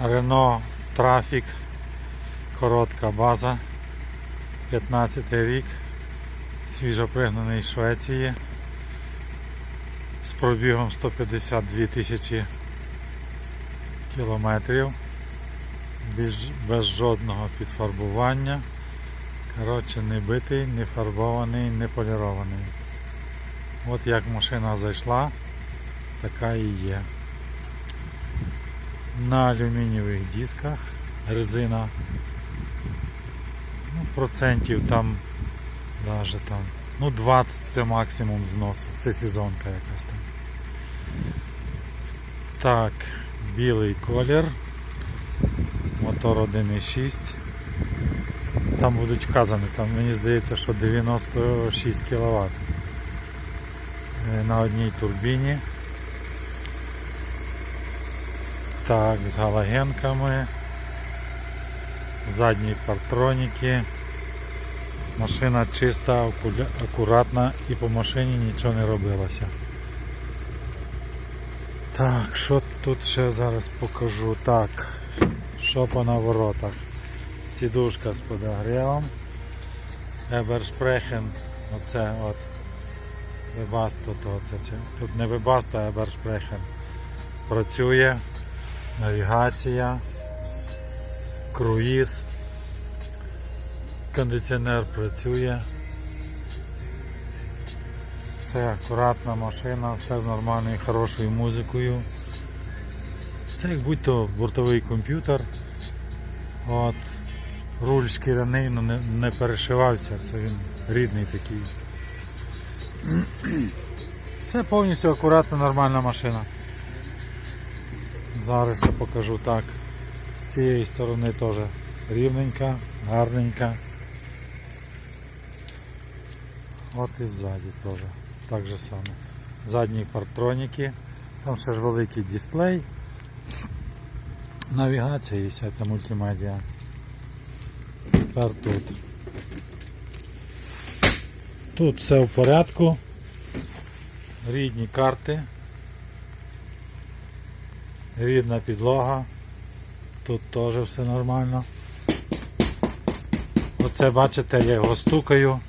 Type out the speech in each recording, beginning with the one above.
Renault Traffic, коротка база, 15 рік, свіжопригнаний з Швеції з пробігом 152 тисячі кілометрів, без, без жодного підфарбування. Коротше, не битий, не фарбований, не полірований. От як машина зайшла, така і є. На алюмінієвих дисках резина. Ну, процентів там даже там. Ну 20 це максимум зносу. Це сезонка якась там. Так, білий колір. Мотор 1.6. Там будуть вказані, там мені здається, що 96 кВт на одній турбіні. Так, з галогенками. Задні партроніки. Машина чиста, акуратна і по машині нічого не робилося. Так, що тут ще зараз покажу? Так, що по наворотах? Сідушка з подогрівом. Ебершпрехен, оце от. Вебасто, то це, це. Тут не Вебасто, а Ебершпрехен. Працює. Навігація. Круїз. Кондиціонер працює. Все акуратна машина, все з нормальною хорошою музикою. Це як будь-то бортовий комп'ютер. От. Руль шкіряний, ну не, не перешивався, це він рідний такий. Все повністю акуратна, нормальна машина. Зараз я покажу так. З цієї сторони теж рівненька, гарненька. От і ззаді теж. Так же само. Задні партроніки. Там ще ж великий дисплей. Навігація і вся та мультимедіа. Тепер тут. Тут все в порядку. Рідні карти. Рідна підлога. Тут теж все нормально. Оце бачите, я його стукаю.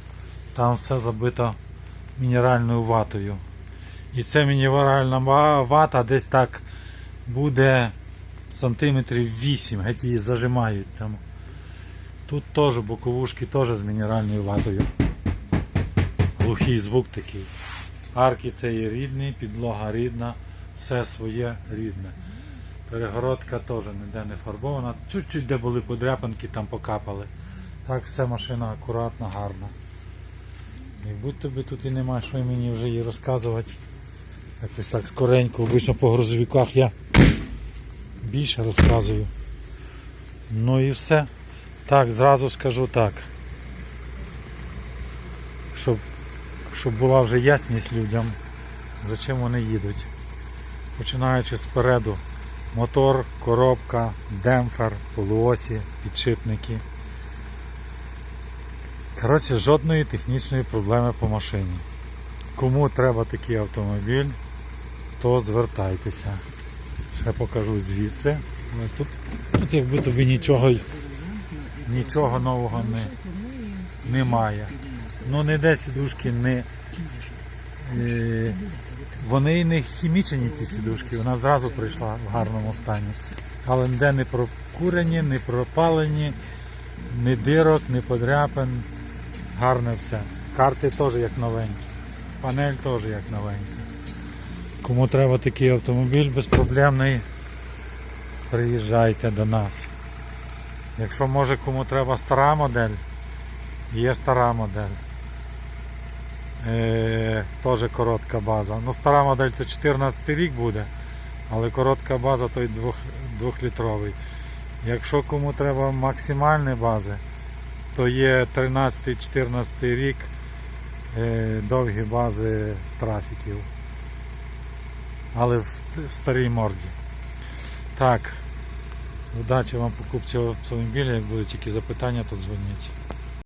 Там все забито мінеральною ватою. І це мінеральна вата десь так буде сантиметрів 8, геть її зажимають там. Тут теж боковушки теж з мінеральною ватою. Глухий звук такий. Арки це є рідні, підлога рідна, все своє рідне. Перегородка теж ніде не фарбована. Чуть-чуть де були подряпинки, там покапали. Так, все машина акуратна, гарна. І будь тобі тут і немає, що мені вже їй розказувати. Якось так скоренько, обично по грузовиках я більше розказую. Ну і все. Так, зразу скажу так. Щоб, щоб була вже ясність людям, за чим вони їдуть. Починаючи спереду, мотор, коробка, демпфер, полуосі, підшипники. Коротше, жодної технічної проблеми по машині. Кому треба такий автомобіль, то звертайтеся. Ще покажу звідси. Але Тут, тут якби тобі нічого, нічого нового не, немає. Ну ніде сідушки не. Е, вони не хімічені ці сідушки, вона зразу прийшла в гарному стані. Але ніде не прокурені, не пропалені, ні дирок, ні подряпин. Гарне все. Карти теж як новенькі. Панель теж як новенька. Кому треба такий автомобіль безпроблемний, приїжджайте до нас. Якщо може кому треба стара модель, є стара модель. Теж коротка база. Ну, стара модель це 14 рік буде, але коротка база той двох, двохлітровий. Якщо кому треба максимальні бази, то є 13-14 рік е, довгі бази трафіків. Але в старій морді. Так. Удачі вам покупці автомобіля. Як будуть які запитання, то дзвоніть.